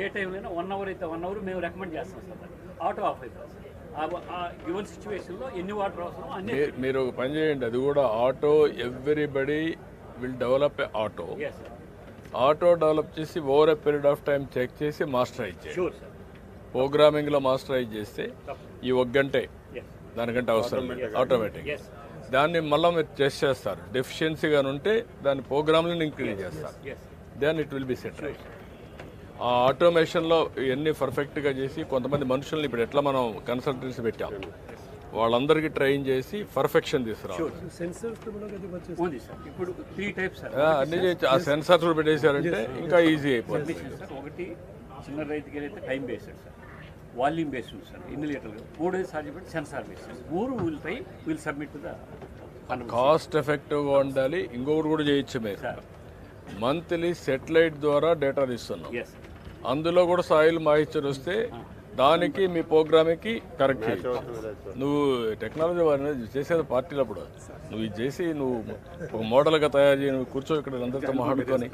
ఏ టైంలో one hour అయితే one hour మేము రికమెండ్ చేస్తాం సార్. ఆటో ఆఫ్ అయిపోతుంది గివెన్ సిచ్యువేషన్లో ఎన్ని వాటర్ అవసరం అన్ని మీరు ఒక పని చేయండి అది కూడా auto everybody will develop a auto auto develop చేసి over a period of time check చేసి మాస్టరైజ్ చేయండి. షూర్ సార్ ప్రోగ్రామింగ్లో మాస్టరైజ్ చేస్తే ఈ ఒక గంటే దానికంటే అవసరం ఆటోమేటిక్ దాన్ని మళ్ళీ మీరు టెస్ట్ చేస్తారు. డెఫిషియన్సీగా ఉంటే దాని ప్రోగ్రామ్లను ఇంక్రీజ్ చేస్తారు then it will be set ఆ ఆటోమేషన్లో ఇవన్నీ పర్ఫెక్ట్గా చేసి కొంతమంది మనుషుల్ని ఇప్పుడు ఎట్లా మనం కన్సల్టెన్సీ పెట్టాం? వాళ్ళందరికీ ట్రైన్ చేసి పర్ఫెక్షన్ తీసుకురావాలి. ఆ, అన్ని చేయొచ్చు. ఆ సెన్సార్స్ కూడా పెట్టేశారంటే ఇంకా ఈజీ అయిపోతుంది. ఒకటి చిన్న రైతుకి అయితే time based sir volume based ఉంది సార్ ఎన్ని లీటర్లు? మూడోది సార్ చెప్పి సెన్సార్ బేస్డ్ మూడు will pi will submit to the cost ఎఫెక్టివ్గా ఉండాలి ఇంకొకటి కూడా చేయొచ్చు మీరు. సార్ మంత్లీ సెటిలైట్ ద్వారా డేటా తీస్తున్నాం. ఎస్ అందులో కూడా సాయిల్ మాయిశ్చర్ వస్తే దానికి మీ ప్రోగ్రామ్కి కరెక్ట్ నువ్వు టెక్నాలజీ వారిని చేసేది పార్టీలు అప్పుడు. నువ్వు ఇది చేసి నువ్వు ఒక మోడల్గా తయారు చేయి నువ్వు కూర్చో ఇక్కడ అందరితో మాట్లాడుకొని.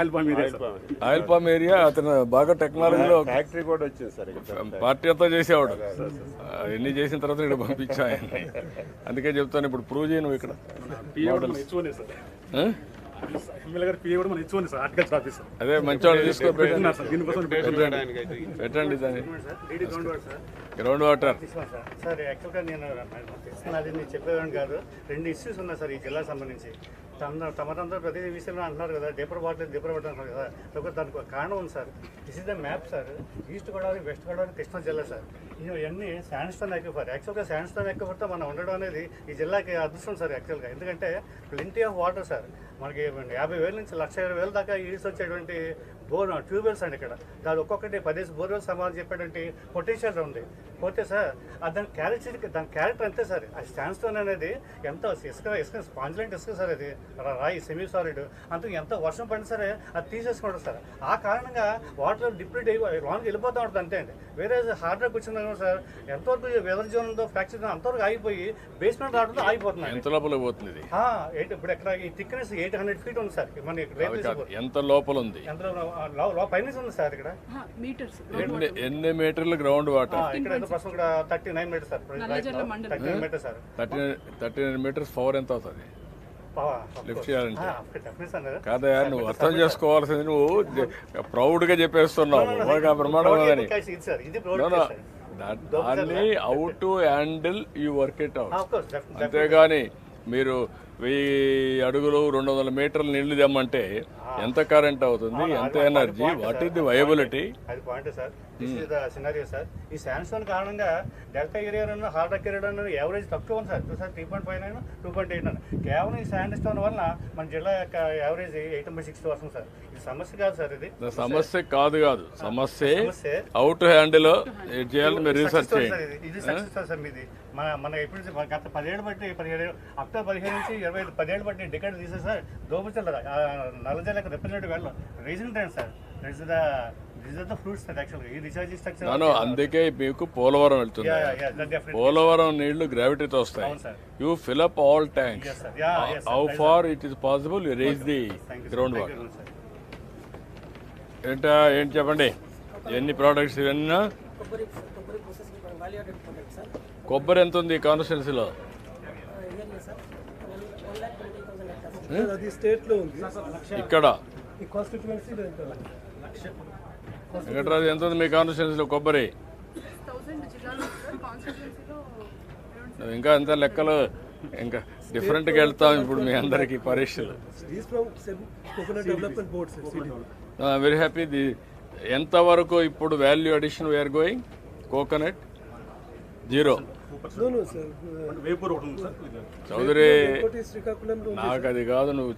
Oil palm area sir oil palm area అతను బాగా టెక్నాలజీలో ఫ్యాక్టరీ కూడా వచ్చింది పార్టీ అంతా చేసేవాడు. ఎన్ని చేసిన తర్వాత ఇక్కడ పంపించా అందుకే చెప్తాను ఇప్పుడు ప్రూవ్ చేయి నువ్వు ఇక్కడ. కూడా మన హెచ్ఓనే సార్ ఆ? ఎమ్మెల్యే గారు పిఏ కూడా మన హెచ్ఓనే సార్ ఆఫీసర్ అదే మంచివాడు తీసుకో పెట్టండి. సార్ దీనికోసం పెట్టండి. దాన్ని. Ground water sir ground water తీసుకోండి సార్ సార్ యాక్చువల్గా నేను తెలుసుకున్నది నేను చెప్పేదాన్ని కాదు. రెండు ఇష్యూస్ ఉన్నాయి సార్ ఈ జిల్లాకు సంబంధించి. తమ తమరంతా ప్రతి విషయంలో అంటున్నారు కదా డీపర్ వాటర్ డీపర్ వాటర్ అంటున్నారు కదా. దానికి ఒక కారణం ఉంది sir. This is the map sir. East Godavari west Godavari Krishna జిల్లా సార్. ఇవన్నీ శాండ్స్టోన్ ఎక్విఫర్ యాక్చువల్గా శాండ్స్టోన్ ఎక్విఫర్తో మనం ఉండడం అనేది ఈ జిల్లాకి అదృష్టం సార్ యాక్చువల్గా ఎందుకంటే ప్లెంటీ ఆఫ్ వాటర్ సార్ మనకి యాభై వేల నుంచి లక్ష ఇరవై వేల దాకా ఈడ్స్ వచ్చేటువంటి బోర్ ట్యూబ్వెల్స్ అండి ఇక్కడ. దాని ఒక్కొక్కటి పదేసి బోర్వెల్ సమాధానం చెప్పేటువంటి పొటెన్షియల్ ఉంది పోతే సార్ అది దాని క్యారెక్టర్ దాని క్యారెక్టర్ అంతే సార్. ఆ స్టాండ్ స్టోన్ అనేది ఎంత ఇసుక ఇసుక స్పాంజ్లెంట్ ఇసుక సార్ అది. రాయి సెమీ సాలిడ్. అంత ఎంత వర్షం పడినా సరే అది తీసేసుకుంటారు సార్. ఆ కారణంగా వాటర్ డిప్లీట్ అయ్యి లోనికి వెళ్ళిపోతూ ఉంటుంది అంతే అండి. వేరే హార్డ్ వర్క్ వచ్చిందా సార్ ఎంతవరకు వెదర్ జోన్ ఉందో ఫ్రాక్చర్ అంతవరకు ఆగిపోయి బేస్మెంట్ రావడంతో ఆగిపోతున్నాయి ఎంత లోపల పోతుంది ఇప్పుడు ఎక్కడ ఈ థిక్నెస్ ఎయిట్ హండ్రెడ్ ఫీట్ ఉంది సార్. మన ఎంత లోపల ఉంది? ఎంత ఉంది సార్ ఇక్కడ. మీటర్స్ ఎన్ని ఎన్ని మీటర్లు గ్రౌండ్ వాటర్ ఇక్కడ ఎంత ప్రస్తుతం ఇక్కడ thirty nine metre sir. Thirty nine metre sir. Thirty thirty nine metres power ఎంత అవుతుంది? లిఫ్ట్ చేయాలంటే. కాదా నువ్వు అర్థం చేసుకోవాల్సింది నువ్వు ప్రౌడ్గా చెప్పేస్తున్నావు. మాకు ఆ ప్రమాణం. దా- దాన్ని how to handle you work it out అంతేగాని మీరు వెయ్యి అడుగులు రెండు వందల మీటర్ల నీళ్ళు తెమ్మంటే ఎంత కరెంట్ అవుతుంది? ఎంత energy what is the viability అది పాయింట్ సార్. Scenario sir. ఈ శాండ్స్టోన్ కారణంగా డెల్టా ఏరియాలో హార్డ్ రాక్ ఏరియాలో యావరేజ్ తక్కువ ఉంది sir. Sir three point five nine two point eight nine కేవలం ఈ శాండ్స్టోన్ వల్ల మన జిల్లా యొక్క యావరేజ్ ఎయిట్ బై సిక్స్ వస్తుంది సార్. ఇది సమస్య కాదు సార్ ఇది. సమస్య కాదు కాదు. సమస్య సమస్య. హౌ టు హ్యాండిల్ చేయాలని మీరు రీసెర్చ్ చేయండి సార్ ఇది. సక్సెస్ సార్ మీది. మన మన ఎప్పుడు గత పదిహేడు బట్టి పదిహేడు అక్టోబర్ పదిహేడు నుంచి ఇరవై పదిహేడు బట్టి డికెట్ తీసే సార్ దోపచల్ల నల్లజల్లకి రిప్రజెంటేటివ్ వెళ్ళం. Reason time sir? This the అందుకే మీకు పోలవరం వెళ్తుంది. పోలవరం నీళ్ళు గ్రావిటీతో వస్తాయి. అవును sir. You fill up all tanks Yes, sir. Yeah, yes, sir. How far it is possible you raise the ground water ఏంటా ఏంటి చెప్పండి? ఎన్ని ప్రోడక్ట్స్ ఇవన్నీ? కొబ్బరి ఎంత ఉంది కాన్స్టిట్యున్సీలో అది స్టేట్లో ఉంది ఇక్కడ. ఈ వెంకటరాజు ఎంత ఉంది మీ కాన్స్టిట్యున్సీలో కొబ్బరి. ఇంకా ఎంత లెక్కలు? ఇంకా డిఫరెంట్గా వెళ్తాం ఇప్పుడు మీ అందరికీ పరీక్షలు. వెరీ హ్యాపీ ది ఎంతవరకు ఇప్పుడు value addition we are going coconut zero sir. Chowdary నాకు అది కాదు నువ్వు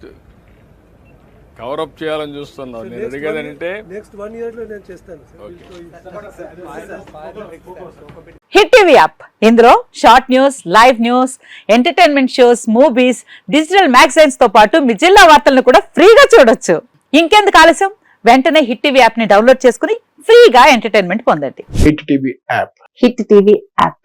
కవరప్ చేయాలని చూస్తున్నావు. నేను అడిగేది అంటే నెక్స్ట్ వన్ ఇయర్లో నేను చేస్తాను సార్. హిట్ టీవీ యాప్ ఇందులో short news live news entertainment shows movies digital మ్యాగజైన్స్తో పాటు మీ జిల్లా వార్తలను కూడా ఫ్రీగా చూడొచ్చు. ఇంకెందుకు ఆలస్యం? వెంటనే హిట్ టీవీ యాప్ని డౌన్లోడ్ చేసుకుని ఫ్రీగా ఎంటర్టైన్మెంట్ పొందండి. Hit TV app hit TV app